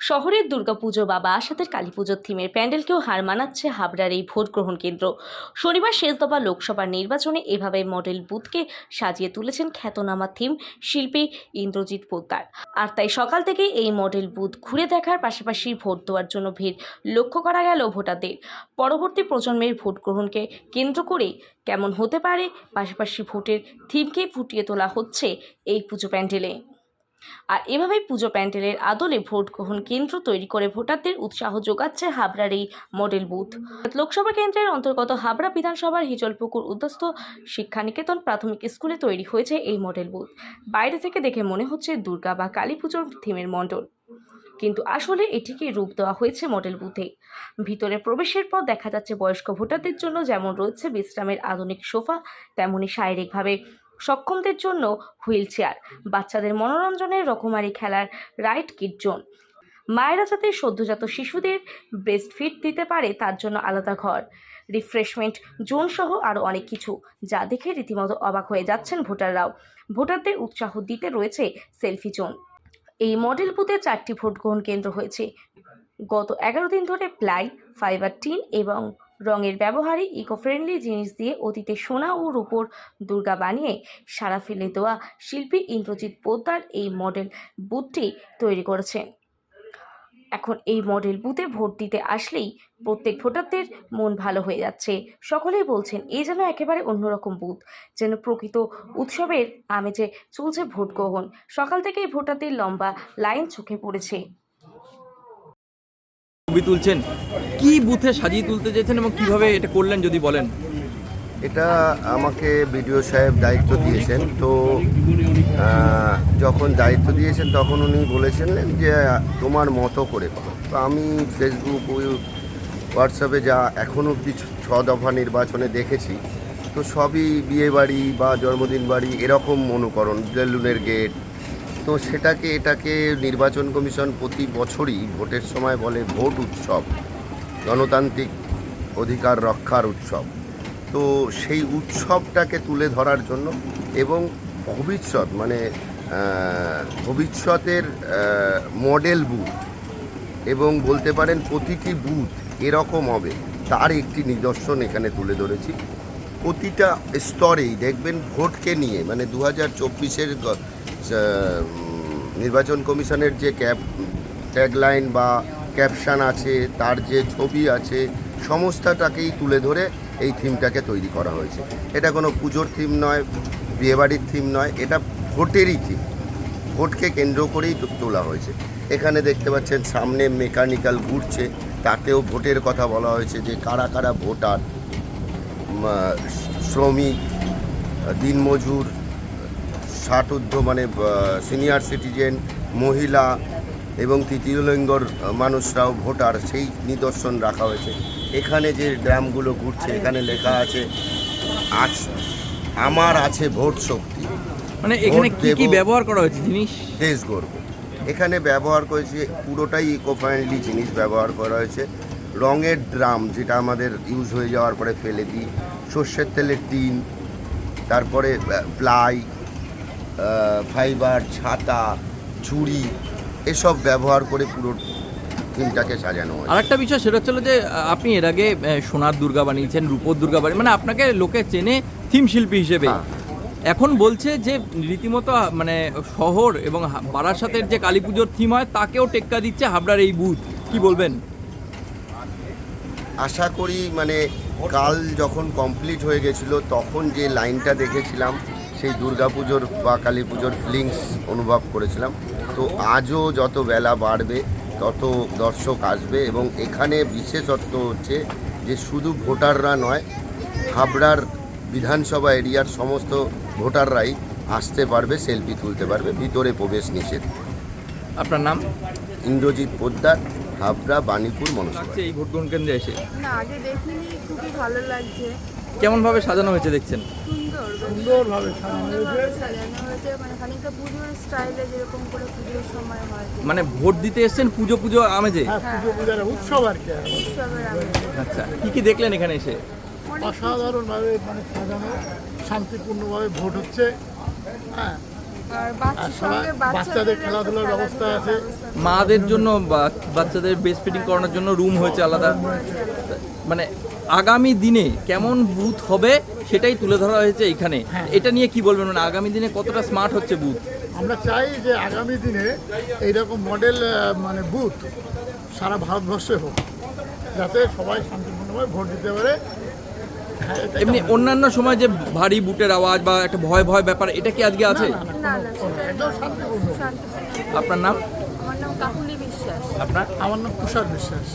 শহরের দুর্গাপুজো বা বারাসাতের কালী পুজোর থিমের প্যান্ডেলকেও হার মানাচ্ছে হাবড়ার এই ভোট গ্রহণ কেন্দ্র। শনিবার শেষ দফা লোকসভার নির্বাচনে এভাবে মডেল বুথকে সাজিয়ে তুলেছেন খ্যাতনামা থিম শিল্পী ইন্দ্রজিৎ পোদ্দার। আর তাই সকাল থেকে এই মডেল বুথ ঘুরে দেখার পাশাপাশি ভোট দেওয়ার জন্য ভিড় লক্ষ্য করা গেল ভোটারদের। পরবর্তী প্রজন্মের ভোট গ্রহণকে কেন্দ্র করে কেমন হতে পারে, পাশাপাশি ভোটের থিমকে ফুটিয়ে তোলা হচ্ছে এই পুজো প্যান্ডেলে। আর এভাবেই পুজো প্যান্ডেলের আদলে ভোট গ্রহণ কেন্দ্র তৈরি করে ভোটারদের উৎসাহ যোগাচ্ছে হাবড়ার এই মডেল বুথ। লোকসভা কেন্দ্রের অন্তর্গত হাবড়া বিধানসভার হিজলপুকুর উদ্যস্ত শিক্ষানিকেতন প্রাথমিক স্কুলে তৈরি হয়েছে এই মডেল বুথ। বাইরে থেকে দেখে মনে হচ্ছে দুর্গা বা কালী পুজোর থিমের মণ্ডল। কিন্তু আসলে এটিকে রূপ দেওয়া হয়েছে মডেল বুথে। ভিতরে প্রবেশের পর দেখা যাচ্ছে বয়স্ক ভোটারদের জন্য যেমন রয়েছে বিশ্রামের আধুনিক সোফা, তেমনি শারীরিকভাবে সক্ষমদের জন্য হুইল চেয়ার, বাচ্চাদের মনোরঞ্জনের রকমারি খেলার রাইড কিট জোন। মায়েরা যাতে সদ্যজাত শিশুদের ব্রেস্ট ফিট দিতে পারে তার জন্য আলাদা ঘর রিফ্রেশমেন্ট জোন সহ আরও অনেক কিছু, যা দেখে রীতিমতো অবাক হয়ে যাচ্ছেন ভোটাররাও। ভোটারদের উৎসাহ দিতে রয়েছে সেলফি জোন। এই মডেল বুথে চারটি ভোট গ্রহণ কেন্দ্র হয়েছে। গত এগারো দিন ধরে প্লাই, ফাইবার টিন এবং রঙের ব্যবহারে ইকো ফ্রেন্ডলি জিনিস দিয়ে অতীতে সোনা ও রূপোর দুর্গা বানিয়ে সারা ফেলে দেওয়া শিল্পী ইন্দ্রজিৎ পোদ্দার এই মডেল বুথটি তৈরি করেছেন এখন এই মডেল বুথে ভোট দিতে আসলেই প্রত্যেক ভোটারদের মন ভালো হয়ে যাচ্ছে। সকলেই বলছেন এই যেন একেবারে অন্যরকম বুথ, যেন প্রকৃত উৎসবের আমেজে চলছে ভোট গ্রহণ। সকাল থেকেই ভোটারদের লম্বা লাইন চোখে পড়েছে। ছবি তুলছেন? কি বুথে সাজিয়ে তুলতে চেয়েছেন এবং কীভাবে এটা করলেন যদি বলেন? এটা আমাকে বিডিও সাহেব দায়িত্ব দিয়েছেন। তো যখন দায়িত্ব দিয়েছেন তখন উনি বলেছিলেন যে, তোমার মতো করে তো আমি ফেসবুক হোয়াটসঅ্যাপে যা এখন অবধি ছ দফা নির্বাচনে দেখেছি, তো সবই বিয়ে বাড়ি বা জন্মদিন বাড়ি এরকম অনুকরণ বেলুনের গেট তো সেটাকে, এটাকে নির্বাচন কমিশন প্রতি বছরই ভোটের সময় বলে ভোট উৎসব, গণতান্ত্রিক অধিকার রক্ষার উৎসব। তো সেই উৎসবটাকে তুলে ধরার জন্য এবং ভবিষ্যৎ মানে ভবিষ্যতের মডেল বুথ এবং বলতে পারেন প্রতিটি বুথ এরকম হবে, তার একটি নিদর্শন এখানে তুলে ধরেছি। প্রতিটা স্তরেই দেখবেন ভোটকে নিয়ে মানে দু হাজার চব্বিশের নির্বাচন কমিশনের যে ক্যাপ ট্যাগলাইন বা ক্যাপশন আছে, তার যে ছবি আছে, সমস্তটাকেই তুলে ধরে এই থিমটাকে তৈরি করা হয়েছে। এটা কোনো পুজোর থিম নয়, বিয়েবাড়ির থিম নয়, এটা ভোটেরই থিম ভোটকে কেন্দ্র করেই তোলা হয়েছে। এখানে দেখতে পাচ্ছেন, সামনে মেকানিক্যাল ঘুরছে, তাতেও ভোটের কথা বলা হয়েছে যে কারা কারা ভোটার শ্রমিক, দিনমজুর ষাট ঊর্ধ্ব মানে সিনিয়র সিটিজেন মহিলা এবং তৃতীয় লিঙ্গর মানুষরাও ভোটার সেই নিদর্শন রাখা হয়েছে। এখানে যে ড্রামগুলো ঘুরছে এখানে লেখা আছে আজ আমার আছে ভোট শক্তি। মানে এখানে কি কি ব্যবহার করা হয়েছে জিনিস? দেশ গর্ব। এখানে ব্যবহার করেছে পুরোটাই ইকো ফ্রেন্ডলি জিনিস ব্যবহার করা হয়েছে। রঙের ড্রাম যেটা আমাদের ইউজ হয়ে যাওয়ার পরে ফেলে দিই। সর্ষের তেলের টিন তারপরে প্লাই ফাইবার ছাতা ঝুড়ি এসব ব্যবহার করে পুরো থিমটাকে সাজানো হয় আর একটা বিষয় সেটা হচ্ছিল যে আপনি এর আগে সোনার দুর্গা বানিয়েছেন রূপোর দুর্গা বানিয়ে মানে আপনাকে লোকে চেনে থিম শিল্পী হিসেবে। হ্যাঁ। এখন বলছে যে রীতিমতো মানে শহর এবং বারাসাতের যে কালী পুজোর থিম হয় তাকেও টেক্কা দিচ্ছে হাবড়ার এই বুথ কি বলবেন? আশা করি মানে কাল যখন কমপ্লিট হয়ে গেছিল তখন যে লাইনটা দেখেছিলাম সেই দুর্গা পুজোর বা কালী পুজোর ফিলিংস অনুভব করেছিলাম। তো আজও যত বেলা বাড়বে তত দর্শক আসবে এবং এখানে বিশেষত্ব হচ্ছে যে শুধু ভোটাররা নয় হাবড়ার বিধানসভা এরিয়ার সমস্ত ভোটাররাই আসতে পারবে সেলফি তুলতে পারবে ভিতরে প্রবেশ নিষেধ। আপনার নাম? ইন্দ্রজিৎ পোদ্দার হাবড়া বাণীপুর মনসা লাগছে এই ভোট গ্রহণ কেন্দ্রে এসে? না আগে দেখিনি খুবই ভালো লাগছে। কেমনভাবে সাজানো হয়েছে দেখছেন? সুন্দরভাবে সাজানো হয়েছে। মানে খানিকটা পুজোর স্টাইলে যেরকম করে পুজোর সময় হয় মানে ভোট দিতে এসেছেন পুজো পুজো আমেজে? হ্যাঁ পুজো পূজার উৎসব আর কি। উৎসবের আচ্ছা কি কি দেখলেন এখানে এসে? অসাধারণ অসাধারণভাবে মানে সাজানো শান্তিপূর্ণভাবে ভোট হচ্ছে। হ্যাঁ বাচ্চাদের খেলাধুলার ব্যবস্থা আছে। মাদের জন্য বা- বাচ্চাদের বেস্ট ফিটিং করানোর জন্য রুম হয়েছে আলাদা। মানে আগামী দিনে কেমন বুথ হবে সেটাই তুলে ধরা হয়েছে এখানে এটা নিয়ে কি বলবেন? মানে আগামী দিনে কতটা স্মার্ট হচ্ছে বুথ আমরা চাই যে আগামী দিনে এইরকম মডেল মানে বুথ সারা ভারতবর্ষে হোক যাতে সবাই শান্তিপূর্ণভাবে ভোট দিতে পারে। হ্যাঁ, এমনি অন্যান্য সময় যে ভারী বুটের আওয়াজ বা একটা ভয় ভয় ব্যাপার এটা কি আজকে আছে? আপনার নাম? আমার নাম কাকুলি বিশ্বাস। আপনার? আমার নাম তুষার বিশ্বাস।